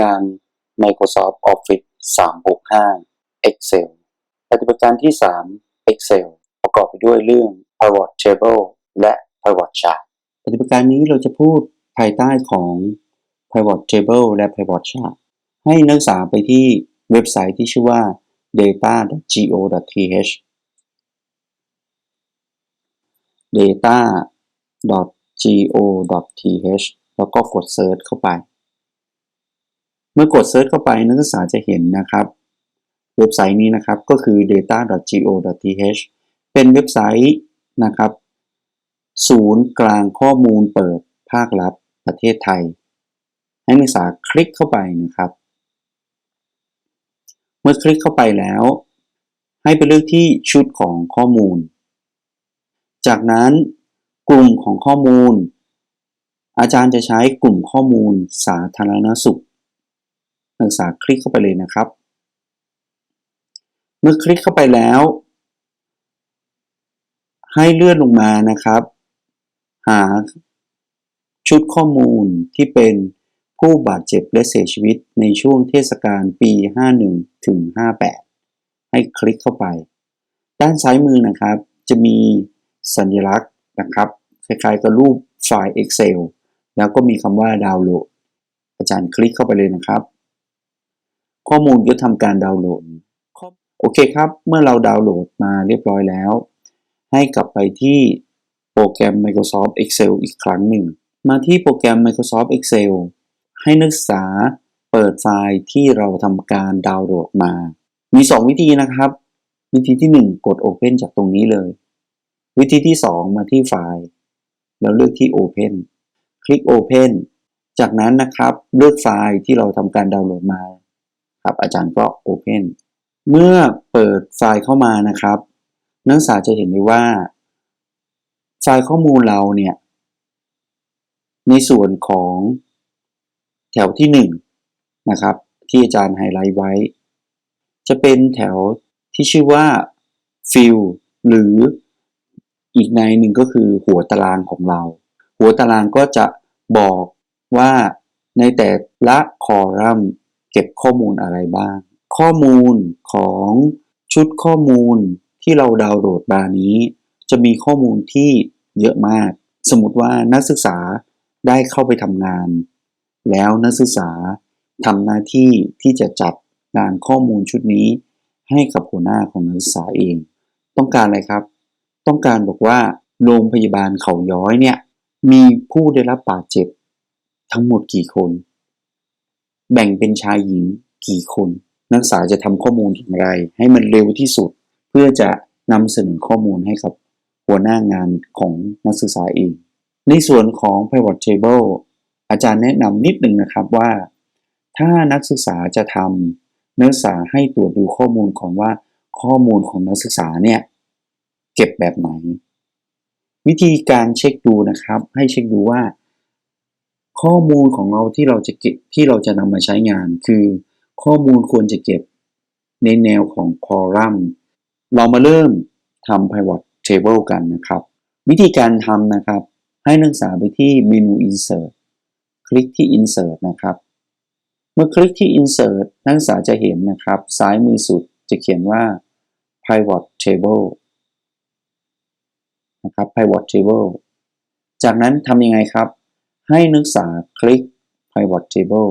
การ Microsoft Office 365 Excel ปฏิบัติการที่ 3 Excel ประกอบไปด้วยเรื่อง Pivot Table และ Pivot Chart ปฏิบัติการนี้เราจะพูดภายใต้ของ Pivot Table และ Pivot Chart ให้นักศึกษาไปที่เว็บไซต์ที่ชื่อว่า data.go.th data.go.th แล้วก็กด Search เข้าไป เมื่อกด Search เข้าไปนักศึกษาจะเห็นนะครับเว็บไซต์นี้นะครับก็คือ data.go.th เป็นเว็บไซต์นะครับ ศูนย์กลางข้อมูลเปิดภาครัฐประเทศไทย ให้นักศึกษาคลิกเข้าไปนะครับ เมื่อคลิกเข้าไปแล้ว ให้ไปเลือกที่ชุดของข้อมูล จากนั้นกลุ่มของข้อมูล อาจารย์จะใช้กลุ่มข้อมูลสาธารณสุข นักศึกษาคลิกเข้าไปเลยนะครับ เมื่อคลิกเข้าไปแล้ว ให้เลื่อนลงมานะครับ หาชุดข้อมูลที่เป็นผู้บาดเจ็บและเสียชีวิตในช่วงเทศกาลปี 51 ถึง 58 ให้คลิกเข้าไป ด้านซ้ายมือนะครับ จะมีสัญลักษณ์นะครับคล้ายๆกับรูปไฟล์ Excel แล้วก็มีคำว่าดาวน์โหลด อาจารย์คลิกเข้าไปเลยนะครับ ข้อมูลก็ทำการดาวน์โหลด โอเคครับ เมื่อเราดาวน์โหลดมาเรียบร้อยแล้ว ให้กลับไปที่โปรแกรม Microsoft Excel อีกครั้งหนึ่ง มาที่โปรแกรม Microsoft Excel ให้นักศึกษาเปิดไฟล์ที่เราทำการดาวน์โหลดมา มี 2 วิธีนะครับ วิธีที่ 1 กด Open จากตรงนี้เลย วิธีที่ 2 มาที่ไฟล์ แล้วเลือกที่ Open คลิก Open จากนั้นนะครับเลือกไฟล์ที่เราทำการดาวน์โหลดมา ครับอาจารย์ก็ Open เมื่อเปิดไฟล์เข้ามานะครับ นักศึกษาจะเห็นได้ว่า ไฟล์ข้อมูลเราเนี่ย ในส่วนของแถวที่1นนะครับ ที่อาจารย์ไฮไลท์ไว้ จะเป็นแถวที่ชื่อว่า fill หรืออีกในหนึ่งก็คือหัวตารางของเรา หัวตารางก็จะบอกว่าในแต่ละคอลัมน์ เก็บข้อมูลอะไรบ้าง ข้อมูลของชุดข้อมูลที่เราดาวน์โหลดมานี้ จะมีข้อมูลที่เยอะมาก สมมติว่านักศึกษาได้เข้าไปทำงาน แล้วนักศึกษาทำหน้าที่ที่จะจัดงานข้อมูลชุดนี้ให้กับหัวหน้าของนักศึกษาเอง ต้องการอะไรครับ ต้องการบอกว่าโรงพยาบาลเขาย้อยเนี่ยมีผู้ได้รับบาดเจ็บ ทั้งหมดกี่คน แบ่งเป็นชายหญิงกี่คน นักศึกษาจะทำข้อมูลอย่างไร ให้มันเร็วที่สุด เพื่อจะนำเสนอข้อมูลให้กับหัวหน้างานของนักศึกษาเอง ในส่วนของ pivot table อาจารย์แนะนำนิดหนึ่งนะครับว่า ถ้านักศึกษาจะทำนักศึกษาให้ตรวจดูข้อมูลของว่าข้อมูลของนักศึกษาเนี่ยเก็บแบบไหน วิธีการเช็คดูนะครับ ให้เช็คดูว่า ข้อมูลของเราที่เราจะเก็บที่เราจะนำมาใช้งาน คือข้อมูลควรจะเก็บในแนวของคอลัมน์ เรามาเริ่มทำ pivot table กันนะครับ วิธีการทำนะครับ ให้นักศึกษาไปที่เมนู insert คลิกที่ insert นะครับ เมื่อคลิกที่ insert นักศึกษาจะเห็นนะครับ ซ้ายมือสุดจะเขียนว่า pivot table นะครับ pivot table จากนั้นทำยังไงครับ ให้นักศึกษาคลิก pivot table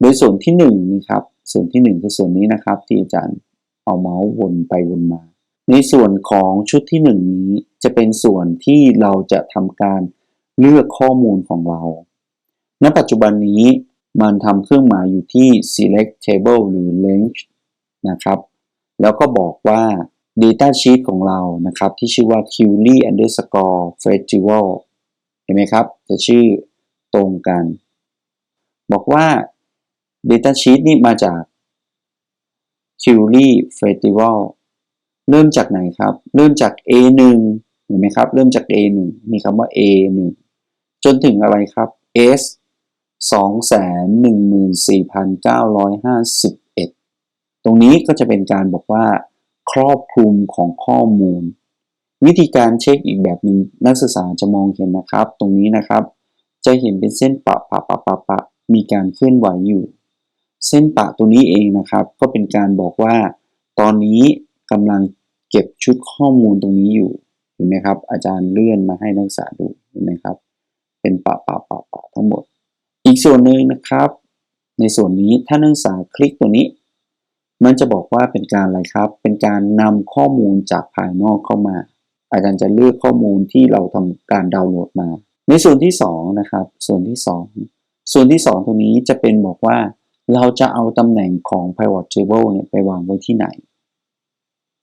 โดยส่วนที่1นี่ครับ ส่วนที่ 1 คือส่วนนี้นะครับ ที่อาจารย์เอาเมาส์วนไปวนมา ในส่วนของชุดที่ 1 นี้จะเป็นส่วนที่เราจะทำการเลือกข้อมูลของเรา ณ ปัจจุบันนี้มันทำเครื่องหมายอยู่ที่ select table หรือ range นะครับ แล้วก็บอกว่า data sheet ของเรานะครับ ที่ชื่อว่า q l y underscore festival เห็นไหมครับ จะชื่อตรงกัน บอกว่า data sheet นี่มาจาก q l y festival เริ่มจากไหนครับ เริ่มจาก A1 เห็นไหมครับ เริ่มจาก A1 มีคำว่า A1 จนถึงอะไรครับ S 214,951 ตรงนี้ก็จะเป็นการบอกว่า ครอบคลุมของข้อมูล วิธีการเช็คอีกแบบหนึ่งนักศึกษาจะมองเห็นนะครับ ตรงนี้นะครับ จะเห็นเป็นเส้นปะปะปะปะปะมีการเคลื่อนไหวอยู่ เส้นปะตัวนี้เองนะครับ ก็เป็นการบอกว่า ตอนนี้กำลังเก็บชุดข้อมูลตรงนี้อยู่เห็นไหมครับ อาจารย์เลื่อนมาให้นักศึกษาดูเห็นไหมครับ เป็นปะปะปะปะทั้งหมด อีกส่วนหนึ่งนะครับ ในส่วนนี้ถ้านักศึกษาคลิกตัวนี้ มันจะบอกว่าเป็นการอะไรครับ เป็นการนำข้อมูลจากภายนอกเข้ามา อาจารย์จะเลือกข้อมูลที่เราทำการดาวน์โหลดมา ในส่วนที่ 2 นะครับ ส่วนที่ 2 ส่วนที่ 2 ตรงนี้จะเป็นบอกว่าเราจะเอาตำแหน่งของ pivot table เนี่ยไปวางไว้ที่ไหน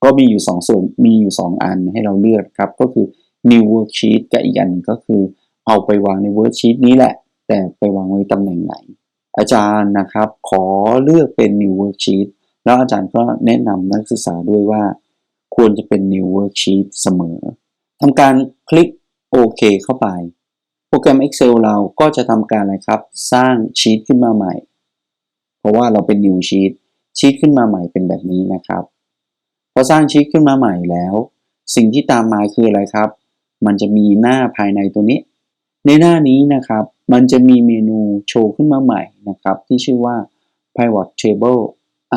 ก็มีอยู่ 2 ส่วน มีอยู่ 2 อันให้เราเลือกครับ ก็คือ new worksheet กับอีกอันหนึ่งก็คือเอาไปวางใน worksheet นี้แหละ แต่ไปวางไว้ตำแหน่งไหน อาจารย์นะครับ ขอเลือกเป็น new worksheet แล้วอาจารย์ก็แนะนำนักศึกษาด้วยว่า ควรจะเป็น new worksheet เสมอทำการคลิกโอเคเข้าไป โปรแกรม Excel เราก็จะทำการอะไรครับ สร้างชีตขึ้นมาใหม่ เพราะว่าเราเป็น new sheet ชีตขึ้นมาใหม่เป็นแบบนี้นะครับ พอสร้างชีตขึ้นมาใหม่แล้ว สิ่งที่ตามมาคืออะไรครับ มันจะมีหน้าภายในตัวนี้ ในหน้านี้นะครับ มันจะมีเมนูโชว์ขึ้นมาใหม่นะครับ ที่ชื่อว่า pivot table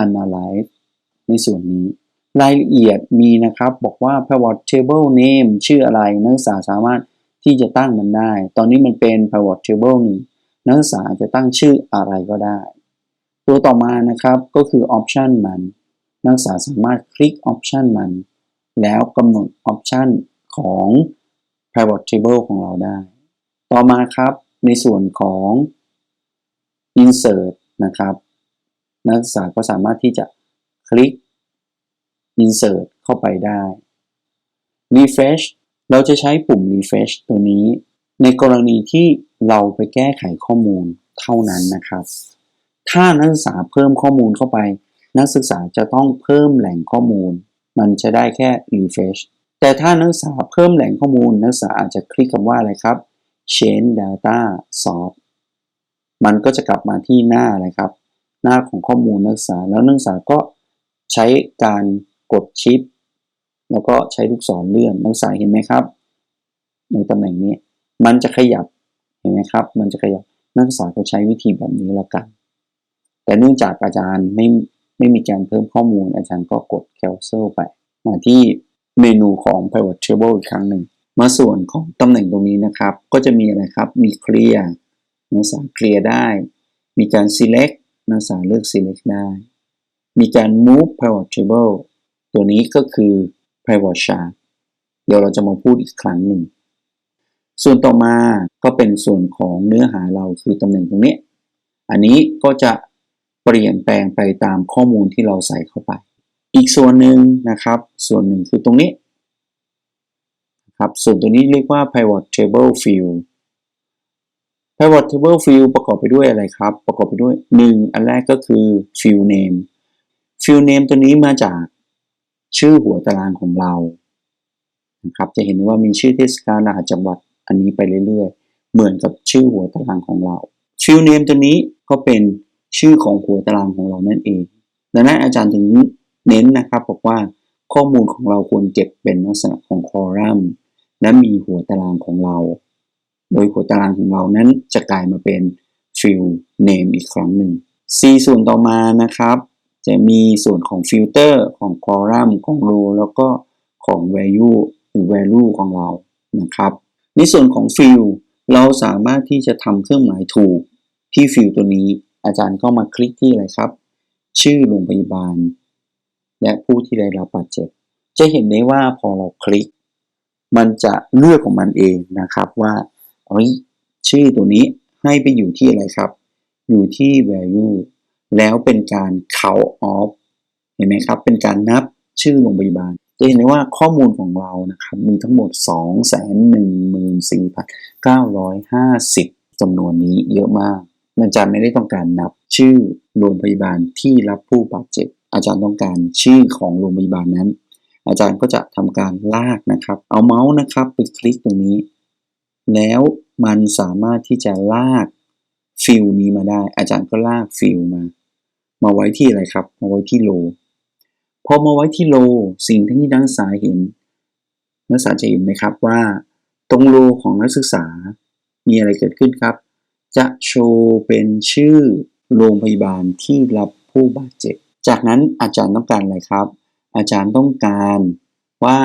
analyze ในส่วนนี้ รายละเอียดมีนะครับ บอกว่า pivot table name ชื่ออะไร นักศึกษาสามารถที่จะตั้งมันได้ ตอนนี้มันเป็น pivot table หนึ่งนักศึกษาจะตั้งชื่ออะไรก็ได้ ตัวต่อมานะครับก็คือ option มัน นักศึกษาสามารถคลิก option มัน แล้วกำหนด option ของ pivot table ของเราได้ ต่อมาครับในส่วนของ insert นะครับ นักศึกษาก็สามารถที่จะคลิก insert เข้าไปได้ refresh เราจะใช้ปุ่ม refresh ตัวนี้ ในกรณีที่เราไปแก้ไขข้อมูลเท่านั้นนะครับ ถ้านักศึกษาเพิ่มข้อมูลเข้าไป นักศึกษาจะต้องเพิ่มแหล่งข้อมูล มันจะได้แค่ refresh แต่ถ้านักศึกษาเพิ่มแหล่งข้อมูล นักศึกษาอาจจะคลิกคำว่าอะไรครับ change data source มันก็จะกลับมาที่หน้าอะไรครับ หน้าของข้อมูลนักศึกษาแล้วนักศึกษาก็ใช้การ กดชิป แล้วก็ใช้ลูกศรเลื่อนนักศึกษาเห็นไหมครับ ในตำแหน่งนี้ มันจะขยับเห็นไหมครับ มันจะขยับนักศึกษาก็ใช้วิธีแบบนี้แล้วกัน แต่เนื่องจากอาจารย์ไม่ไม่มีการเพิ่มข้อมูลอาจารย์ก็กด cancel ไป มาที่เมนูของ pivot table อีกครั้งหนึ่ง มาส่วนของตำแหน่งตรงนี้นะครับ ก็จะมีอะไรครับ มี clear นักศึกษา clear ได้ มีการ select นักศึกษาเลือก select ได้ มีการ move pivot table ตัวนี้ก็คือ pivot chart เดี๋ยวเราจะมาพูดอีกครั้งหนึ่ง ส่วนต่อมาก็เป็นส่วนของเนื้อหาเราคือตำแหน่งตรงนี้ อันนี้ก็จะเปลี่ยนแปลงไปตามข้อมูลที่เราใส่เข้าไป อีกส่วนหนึ่งนะครับ ส่วนหนึ่งคือตรงนี้ครับ ส่วนตัวนี้เรียกว่า pivot table field pivot table field ประกอบไปด้วยอะไรครับ ประกอบไปด้วย 1 อันแรกก็คือ field name field name ตัวนี้มาจาก ชื่อหัวตารางของเรานะครับจะเห็นว่ามีชื่อเทศกาลรหัสจังหวัดอันนี้ไปเรื่อยๆ เหมือนกับชื่อหัวตารางของเรา field name ตัวนี้ก็เป็นชื่อของหัวตารางของเรานั่นเอง ดังนั้นอาจารย์ถึงเน้นนะครับบอกว่าข้อมูลของเราควรเก็บเป็นลักษณะของคอลัมน์และมีหัวตารางของเรา โดยหัวตารางของเรานั้นจะกลายมาเป็น field name อีกครั้งหนึ่ง C ส่วนต่อมานะครับ จะมีส่วนของฟิลเตอร์ของ column ของ row แล้วก็ของ value หรือ value ของเรานะครับ ในส่วนของ field เราสามารถที่จะทำเครื่องหมายถูกที่ field ตัวนี้ อาจารย์ก็มาคลิกที่อะไรครับ ชื่อโรงพยาบาล และผู้ที่ได้รับบาดเจ็บ จะเห็นได้ว่าพอเราคลิก มันจะเลือกของมันเองนะครับว่าเอ้ยชื่อตัวนี้ให้ไปอยู่ที่อะไรครับ อยู่ที่ value แล้วเป็นการ count off เห็นไหมครับ เป็นการนับชื่อโรงพยาบาล จะเห็นได้ว่าข้อมูลของเรานะครับมีทั้งหมด 214,950จำนวนนี้เยอะมาก อาจารย์ไม่ได้ต้องการนับชื่อโรงพยาบาลที่รับผู้บาดเจ็บ อาจารย์ต้องการชื่อของโรงพยาบาลนั้น อาจารย์ก็จะทำการลากนะครับ เอาเมาส์นะครับไปคลิกตรงนี้ แล้วมันสามารถที่จะลากฟิลนี้มาได้ อาจารย์ก็ลากฟิลมา มาไว้ที่อะไรครับ มาไว้ที่โล พอมาไว้ที่โล สิ่งที่นักศึกษาเห็น นักศึกษาจะเห็นไหมครับว่า ตรงโลของนักศึกษา มีอะไรเกิดขึ้นครับ จะโชว์เป็นชื่อโรงพยาบาลที่รับผู้บาดเจ็บ จากนั้นอาจารย์ต้องการอะไรครับ อาจารย์ต้องการว่า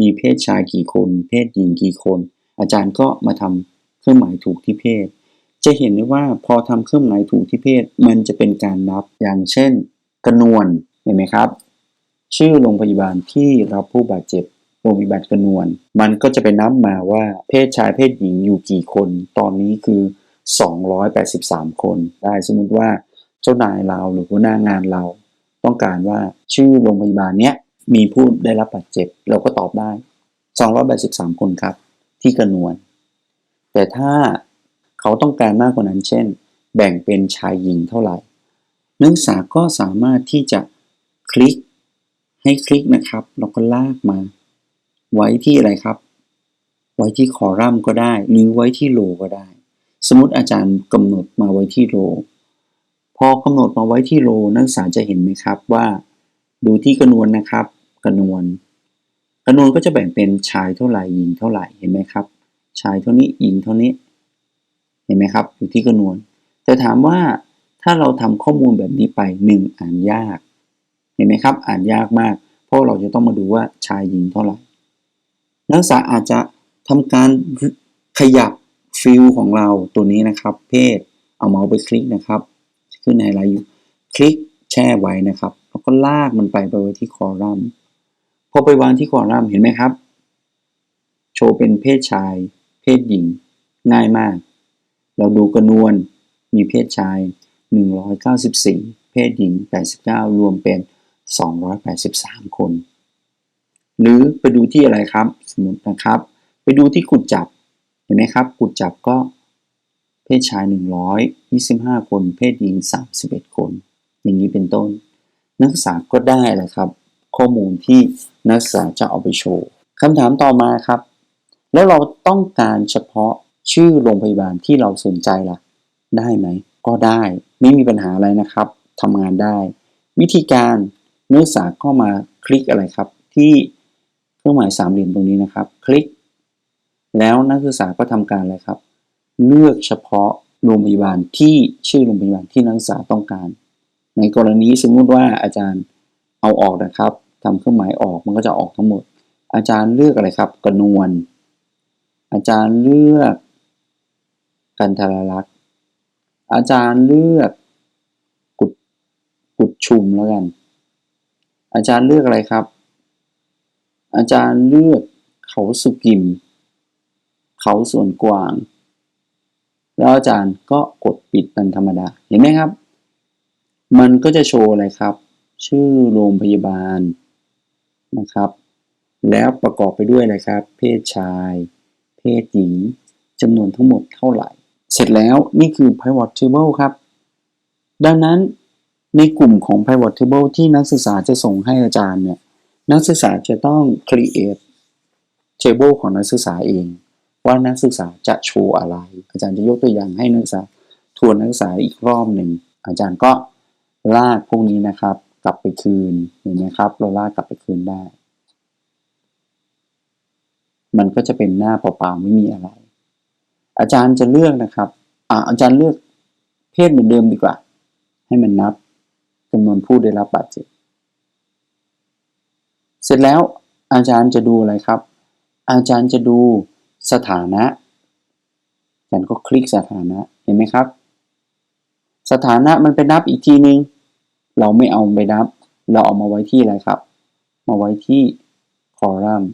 มีเพศชายกี่คน เพศหญิงกี่คน อาจารย์ก็มาทำเครื่องหมายถูกที่เพศ จะเห็นได้ว่าพอทำเครื่องหมายถูกที่เพศมันจะเป็นการนับอย่างเช่นกระนวนเห็นไหมครับ ชื่อโรงพยาบาลที่รับผู้บาดเจ็บโรงพยาบาลกระนวน มันก็จะไปนับมาว่าเพศชายเพศหญิงอยู่กี่คน ตอนนี้คือ 283 คน ได้สมมุติว่าเจ้านายเราหรือหัวหน้างานเรา ต้องการว่าชื่อโรงพยาบาลเนี้ยมีผู้ได้รับบาดเจ็บ เราก็ตอบได้ 283 คนครับ ที่กระนวน แต่ถ้า เขาต้องการมากกว่านั้น เช่น แบ่งเป็นชายหญิงเท่าไหร่ นักศึกษาก็สามารถที่จะคลิกให้คลิกนะครับ แล้วก็ลากมา ไว้ที่อะไรครับ ไว้ที่คอลัมน์ก็ได้ หรือไว้ที่โลก็ได้ สมมติอาจารย์กำหนดมาไว้ที่โล พอกำหนดมาไว้ที่โลนักศึกษาจะเห็นไหมครับว่า ดูที่กระนวนนะครับกระนวนกระนวนก็จะแบ่งเป็นชายเท่าไหร่หญิงเท่าไหร่เห็นไหมครับ ชายเท่านี้หญิงเท่านี้ ห็นไหมครับ อยู่ที่กระนวน แต่ถามว่าถ้าเราทำข้อมูลแบบนี้ไปหนึ่งอ่านยาก เห็นไหมครับ อ่านยากมาก เพราะเราจะต้องมาดูว่าชายหญิงเท่าไหร่ นักศึกษาอาจจะทำการขยับฟิลของเราตัวนี้นะครับ เพศ เอาเมาส์ไปคลิกนะครับขึ้นไฮไลท์อยู่ คลิกแช่ไว้นะครับ แล้วก็ลากมันไปไปไว้ที่คอลัมน์ พอไปวางที่คอลัมน์เห็นไหมครับ โชว์เป็นเพศชาย เพศหญิง ง่ายมาก เราดูกระนวน มีเพศชาย 194 เพศหญิง 89 รวมเป็น 283 คน หรือไปดูที่อะไรครับ สมมตินะครับ ไปดูที่กุดจับ เห็นไหมครับ กุดจับก็ เพศชาย 125 คน เพศหญิง 31 คน อย่างนี้เป็นต้น นักศึกษาก็ได้แหละครับ ข้อมูลที่นักศึกษาจะเอาไปโชว์คำถามต่อมาครับ แล้วเราต้องการเฉพาะ ชื่อโรงพยาบาลที่เราสนใจล่ะ ได้ไหม ก็ได้ไม่มีปัญหาอะไรนะครับทำงานได้ วิธีการนักศึกษาก็มาคลิกอะไรครับ ที่เครื่องหมายสามเหลี่ยมตรงนี้นะครับ คลิก แล้วนักศึกษาก็ทำการอะไรครับ เลือกเฉพาะโรงพยาบาลที่ชื่อโรงพยาบาลที่นักศึกษาต้องการ ในกรณีสมมุติว่าอาจารย์เอาออกนะครับทำเครื่องหมายออกมันก็จะออกทั้งหมด อาจารย์เลือกอะไรครับกระนวน อาจารย์เลือก กันทรลักษณ์อาจารย์เลือกกุดกุดชุมแล้วกัน อาจารย์เลือกอะไรครับ อาจารย์เลือกเขาสุกิม เขาส่วนกวาง แล้วอาจารย์ก็กดปิดเป็นธรรมดา เห็นไหมครับ มันก็จะโชว์อะไรครับ ชื่อโรงพยาบาลนะครับ แล้วประกอบไปด้วยอะไรครับ เพศชาย เพศหญิงจำนวนทั้งหมดเท่าไหร่ เสร็จแล้วนี่คือ pivot table ครับ ดังนั้นในกลุ่มของ pivot table ที่นักศึกษาจะส่งให้อาจารย์เนี่ย นักศึกษาจะต้อง create table ของนักศึกษาเอง ว่านักศึกษาจะโชว์อะไร อาจารย์จะยกตัวอย่างให้นักศึกษาทวนนักศึกษาอีกรอบหนึ่ง อาจารย์ก็ลากพวกนี้นะครับ กลับไปคืนเห็นไหมครับ เราลากกลับไปคืนได้ มันก็จะเป็นหน้าเปล่าๆไม่มีอะไร อาจารย์จะเลือกนะครับอ่าอาจารย์เลือกเพศเหมือนเดิมดีกว่า ให้มันนับจำนวนผู้ได้รับบาดเจ็บ เสร็จแล้วอาจารย์จะดูอะไรครับ อาจารย์จะดูสถานะอาจารย์ก็คลิกสถานะเห็นไหมครับ สถานะมันไปนับอีกทีนึง เราไม่เอาไปนับ เราเอามาไว้ที่อะไรครับ มาไว้ที่คอลัมน์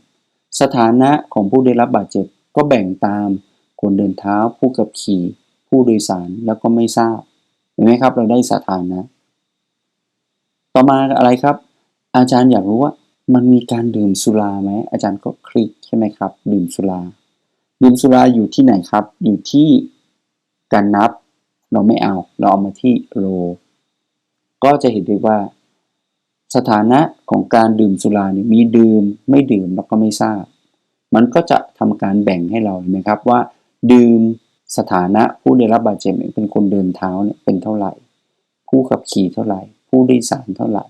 สถานะของผู้ได้รับบาดเจ็บก็แบ่งตาม คนเดินเท้า ผู้ขับขี่ ผู้โดยสารแล้วก็ไม่ทราบ เห็นไหมครับ เราได้สถานะ ต่อมาอะไรครับ อาจารย์อยากรู้ว่า มันมีการดื่มสุราไหมอาจารย์ก็คลิกใช่ไหมครับ ดื่มสุรา ดื่มสุราอยู่ที่ไหนครับ อยู่ที่การนับ เราไม่เอา เราเอามาที่โลก็จะเห็นได้ว่าสถานะของการดื่มสุราเนี่ยมีดื่มไม่ดื่มแล้วก็ไม่ทราบ มันก็จะทำการแบ่งให้เราเห็นไหมครับว่า ดื่มสถานะผู้ได้รับบาดเจ็บเป็นคนเดินเท้าเนี่ยเป็นเท่าไหร่ ผู้ขับขี่เท่าไหร่ ผู้โดยสารเท่าไหร่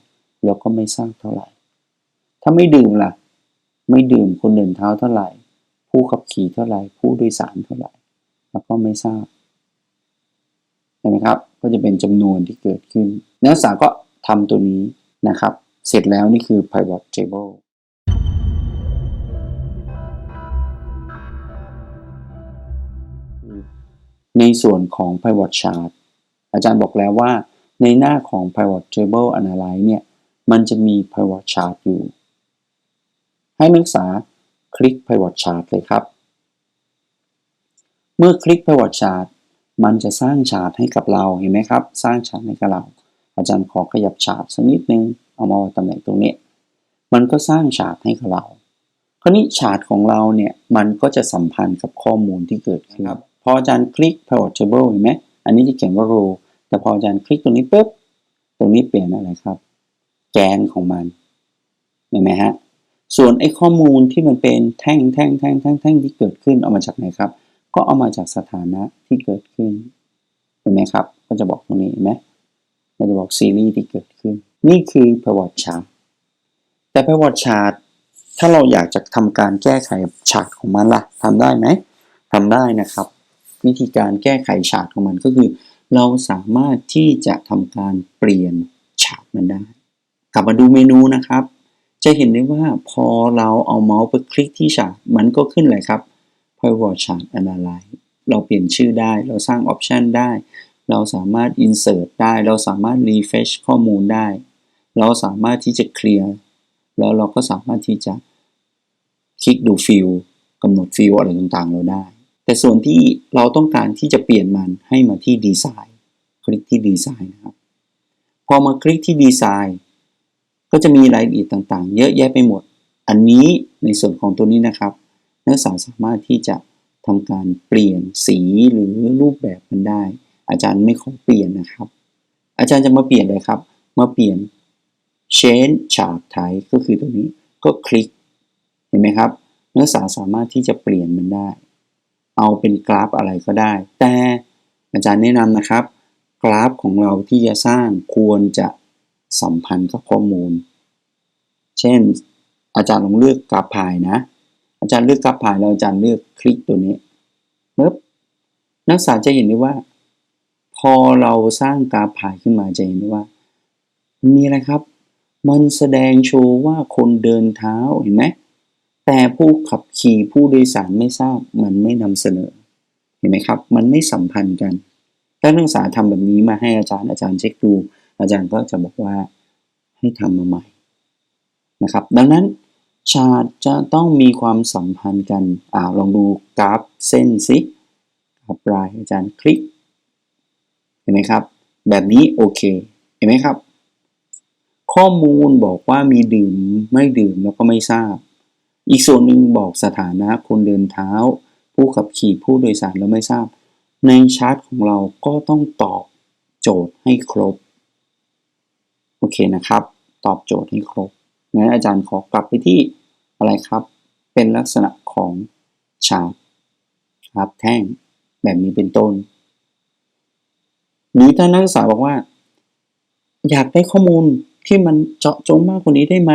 แล้วก็ไม่ทราบเท่าไหร่ ถ้าไม่ดื่มล่ะ ไม่ดื่มคนเดินเท้าเท่าไหร่ ผู้ขับขี่เท่าไหร่ ผู้โดยสารเท่าไหร่ แล้วก็ไม่ทราบเห็นไหมครับ ก็จะเป็นจำนวนที่เกิดขึ้น นักศึกษาก็ทำตัวนี้นะครับ เสร็จแล้วนี่คือ pivot table ในส่วนของ pivot chart อาจารย์บอกแล้วว่า ในหน้าของ pivot table analyze เนี่ย มันจะมี pivot chart อยู่ ให้นักศึกษาคลิก pivot chart เลยครับ เมื่อคลิก pivot chart มันจะสร้างชาร์ตให้กับเราเห็นไหมครับ สร้างชาร์ตให้กับเรา อาจารย์ขอขยับชาร์ตสักนิดนึง เอามาตำแหน่งตรงนี้ มันก็สร้างชาร์ตให้กับเรา คราวนี้ชาร์ตของเราเนี่ย มันก็จะสัมพันธ์กับข้อมูลที่เกิดขึ้นครับ พออาจารย์คลิก pivot table เห็นไหมอันนี้จะเขียนว่า row แต่พออาจารย์คลิกตรงนี้ปุ๊บ ตรงนี้เปลี่ยนอะไรครับ แกนของมัน เห็นไหมฮะ ส่วนไอ้ข้อมูลที่มันเป็นแท่งแท่งแท่งแท่งแท่งที่เกิดขึ้นเอามาจากไหนครับ ก็เอามาจากสถานะที่เกิดขึ้น เห็นไหมครับ ก็จะบอกตรงนี้เห็นไหมมันจะบอกซีรีส์ที่เกิดขึ้น นี่คือประวัติชาร์แต่ประวัติชาร์ตถ้าเราอยากจะทำการแก้ไขชาร์ตของมันล่ะทำได้ไหมทำได้นะครับ วิธีการแก้ไขชาร์ตของมันก็คือ เราสามารถที่จะทำการเปลี่ยนชาร์ตมันได้ กลับมาดูเมนูนะครับ จะเห็นได้ว่าพอเราเอาเมาส์ไปคลิกที่ชาร์ตมันก็ขึ้นเลยครับ Pivot Chart Analyze เราเปลี่ยนชื่อได้ เราสร้างออปชันได้ เราสามารถ insert ได้ เราสามารถ refresh ข้อมูลได้ เราสามารถที่จะเคลียร์ แล้วเราก็สามารถที่จะคลิกดูฟิลกำหนดฟิลอะไรต่างๆ เราได้ แต่ส่วนที่เราต้องการที่จะเปลี่ยนมันให้มาที่ดีไซน์คลิกที่ดีไซน์นะครับ พอมาคลิกที่ดีไซน์ก็จะมีรายละเอียดต่างๆ เยอะแยะไปหมด อันนี้ในส่วนของตัวนี้นะครับ นักศึกษาสามารถที่จะทำการเปลี่ยนสีหรือรูปแบบมันได้ อาจารย์ไม่ขอเปลี่ยนนะครับ อาจารย์จะมาเปลี่ยนเลยครับ มาเปลี่ยน change chart type ก็คือตรงนี้ก็คลิกเห็นไหมครับนักศึกษาสามารถที่จะเปลี่ยนมันได้ เอาเป็นกราฟอะไรก็ได้ แต่อาจารย์แนะนำนะครับ กราฟของเราที่จะสร้างควรจะสัมพันธ์กับข้อมูล เช่น อาจารย์ลองเลือกกราฟพายนะ อาจารย์เลือกกราฟพายแล้วอาจารย์เลือกคลิกตัวนี้ปึ๊บนักศึกษาจะเห็นได้ว่า พอเราสร้างกราฟพายขึ้นมาจะเห็นได้ว่า มีอะไรครับ มันแสดงโชว์ว่าคนเดินเท้าเห็นไหม แต่ผู้ขับขี่ผู้โดยสารไม่ทราบมันไม่นำเสนอ เห็นไหมครับ มันไม่สัมพันธ์กัน ถ้านักศึกษาทำแบบนี้มาให้อาจารย์อาจารย์เช็คดู อาจารย์ก็จะบอกว่าให้ทำมาใหม่นะครับ ดังนั้นชาร์ตจะต้องมีความสัมพันธ์กันอ่าลองดูกราฟเส้นสิกราฟลายอาจารย์คลิก เห็นไหมครับ แบบนี้โอเค เห็นไหมครับ ข้อมูลบอกว่ามีดื่มไม่ดื่มแล้วก็ไม่ทราบ อีกส่วนหนึ่งบอกสถานะคนเดินเท้า ผู้ขับขี่ผู้โดยสารแล้วไม่ทราบ ในชาร์ตของเราก็ต้องตอบโจทย์ให้ครบ โอเคนะครับ ตอบโจทย์ให้ครบงั้นอาจารย์ขอกลับไปที่อะไรครับ เป็นลักษณะของชาร์ตครับแท่งแบบนี้เป็นต้น หรือถ้านักศึกษาบอกว่า อยากได้ข้อมูลที่มันเจาะจงมากกว่านี้ได้ไหม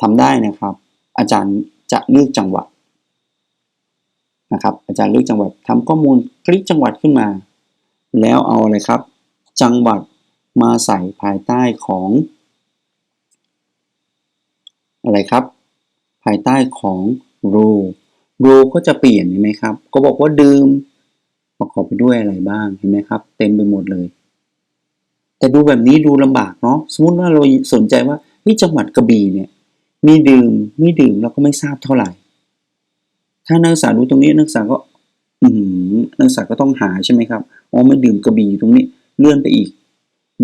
ทำได้นะครับ อาจารย์ จะเลือกจังหวัดนะครับอาจารย์เลือกจังหวัดทำข้อมูลคลิกจังหวัดขึ้นมา แล้วเอาอะไรครับ จังหวัดมาใส่ภายใต้ของอะไรครับ ภายใต้ของ rule rule ก็จะเปลี่ยนเห็นไหมครับ ก็บอกว่าดื่มประกอบไปด้วยอะไรบ้างเห็นไหมครับ เต็มไปหมดเลย แต่ดูแบบนี้ดูลำบากเนาะสมมติว่าเราสนใจว่าที่จังหวัดกระบี่เนี่ย มีดื่มไม่ดื่มเราก็ไม่ทราบเท่าไหร่ ถ้านักศึกษาดูตรงนี้นักศึกษาก็ อืมนักศึกษาก็ต้องหาใช่ไหมครับอ๋อไม่ดื่มกระบี่ตรงนี้เลื่อนไปอีก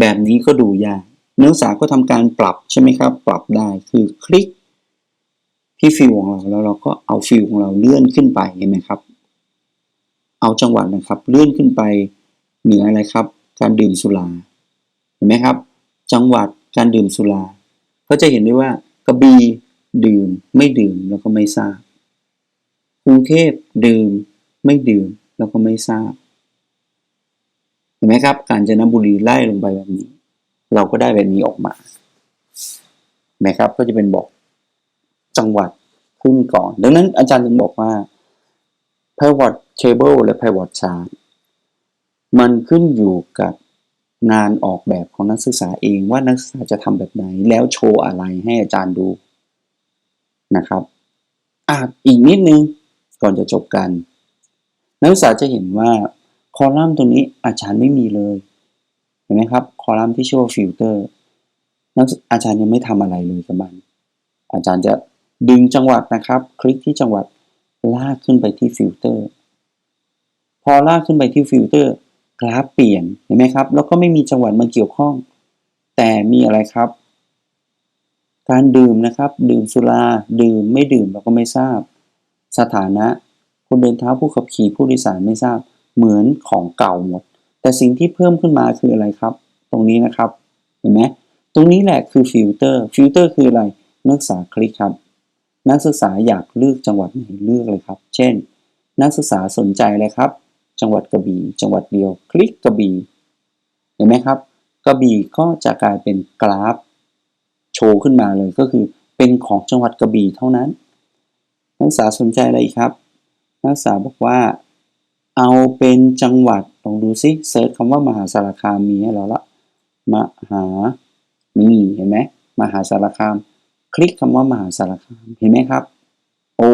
แบบนี้ก็ดูยากนักศึกษาก็ทำการปรับใช่ไหมครับ ปรับได้คือคลิกที่ฟิลของเราแล้วเราก็เอาฟิลของเราเลื่อนขึ้นไปเห็นไหมครับ เอาจังหวัดนะครับ เลื่อนขึ้นไปเหนืออะไรครับ การดื่มสุราเห็นไหมครับ จังหวัดการดื่มสุราก็จะเห็นได้ว่า กระบี่ดื่มไม่ดื่มแล้วก็ไม่ทราบกรุงเทพดื่มไม่ดื่มแล้วก็ไม่ทราบเห็นไหมครับ กาญจนบุรีไล่ลงไปแบบนี้ เราก็ได้แบบนี้ออกมาเห็นไหมครับ ก็จะเป็นบอกจังหวัดขึ้นก่อน ดังนั้นอาจารย์ถึงบอกว่า pivot table และ pivot chart มันขึ้นอยู่กับ งานออกแบบของนักศึกษาเองว่านักศึกษาจะทำแบบไหน แล้วโชว์อะไรให้อาจารย์ดูนะครับอะอีกนิดนึงก่อนจะจบกัน นักศึกษาจะเห็นว่าคอลัมน์ตรงนี้อาจารย์ไม่มีเลย เห็นไหมครับ คอลัมน์ที่ชื่อว่าฟิลเตอร์นักอาจารย์ยังไม่ทำอะไรเลยกับมัน อาจารย์จะดึงจังหวัดนะครับ คลิกที่จังหวัดลากขึ้นไปที่ฟิลเตอร์ พอลากขึ้นไปที่ฟิลเตอร์ กราฟเปลี่ยนเห็นไหมครับ แล้วก็ไม่มีจังหวัดมาเกี่ยวข้อง แต่มีอะไรครับ การดื่มนะครับ ดื่มสุรา ดื่มไม่ดื่มเราก็ไม่ทราบ สถานะ คนเดินเท้าผู้ขับขี่ผู้โดยสารไม่ทราบ เหมือนของเก่าหมด แต่สิ่งที่เพิ่มขึ้นมาคืออะไรครับ ตรงนี้นะครับ เห็นไหมตรงนี้แหละคือฟิลเตอร์ ฟิลเตอร์คืออะไร นักศึกษาคลิกครับ นักศึกษาอยากเลือกจังหวัดไหนเลือกเลยครับ เช่น นักศึกษาสนใจเลยครับ จังหวัดกระบี่จังหวัดเดียว คลิกกระบี่เห็นไหมครับ กระบี่ก็จะกลายเป็นกราฟโชว์ขึ้นมาเลยก็คือเป็นของจังหวัดกระบี่เท่านั้น นักศึกษาสนใจอะไรครับ นักศึกษาบอกว่า เอาเป็นจังหวัดลองดูซิเซิร์ชคำว่ามหาสารคามมีให้เราละมหานี่เห็นไหมมหาสารคาม คลิกคำว่ามหาสารคามเห็นไหมครับ โอ้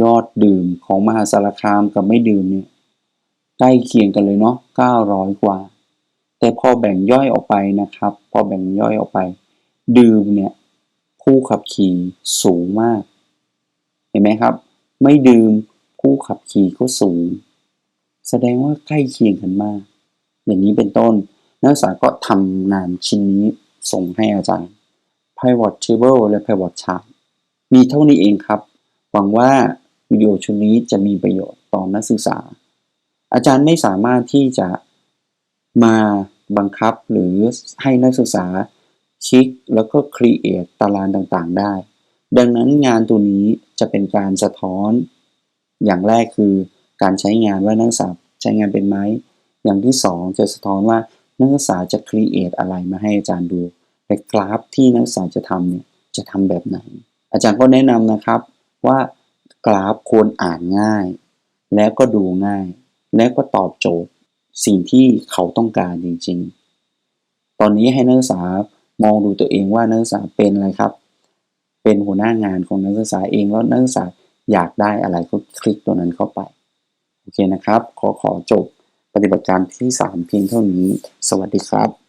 ยอดดื่มของมหาสารคามกับไม่ดื่มเนี่ยใกล้เคียงกันเลยเนาะ900 กว่า แต่พอแบ่งย่อยออกไปนะครับ พอแบ่งย่อยออกไป ดื่มเนี่ยผู้ขับขี่สูงมาก เห็นไหมครับ ไม่ดื่มผู้ขับขี่ก็สูง แสดงว่าใกล้เคียงกันมาก อย่างนี้เป็นต้น นักศึกษาก็ทำงานชิ้นนี้ส่งให้อาจารย์ Pivot Table และ Pivot Chart มีเท่านี้เองครับ หวังว่าวิดีโอชุดนี้จะมีประโยชน์ต่อนักศึกษา อาจารย์ไม่สามารถที่จะมาบังคับหรือให้นักศึกษาคลิกแล้วก็ create ตารางต่างๆ ได้ ดังนั้นงานตัวนี้จะเป็นการสะท้อน อย่างแรกคือการใช้งานว่านักศึกษาใช้งานเป็นไหม อย่างที่สองจะสะท้อนว่านักศึกษาจะ create อะไรมาให้อาจารย์ดูแต่กราฟที่นักศึกษาจะทำเนี่ยจะทำแบบไหน อาจารย์ก็แนะนำนะครับ ว่ากราฟควรอ่านง่าย แล้วก็ดูง่าย แล้วก็ตอบโจทย์ สิ่งที่เขาต้องการจริง ๆ ตอนนี้ให้นักศึกษามองดูตัวเองว่านักศึกษาเป็นอะไรครับ เป็นหัวหน้างานของนักศึกษาเองแล้วนักศึกษาอยากได้อะไรก็คลิกตัวนั้นเข้าไป โอเคนะครับ ขอขอจบปฏิบัติการที่ 3 เพียงเท่านี้ สวัสดีครับ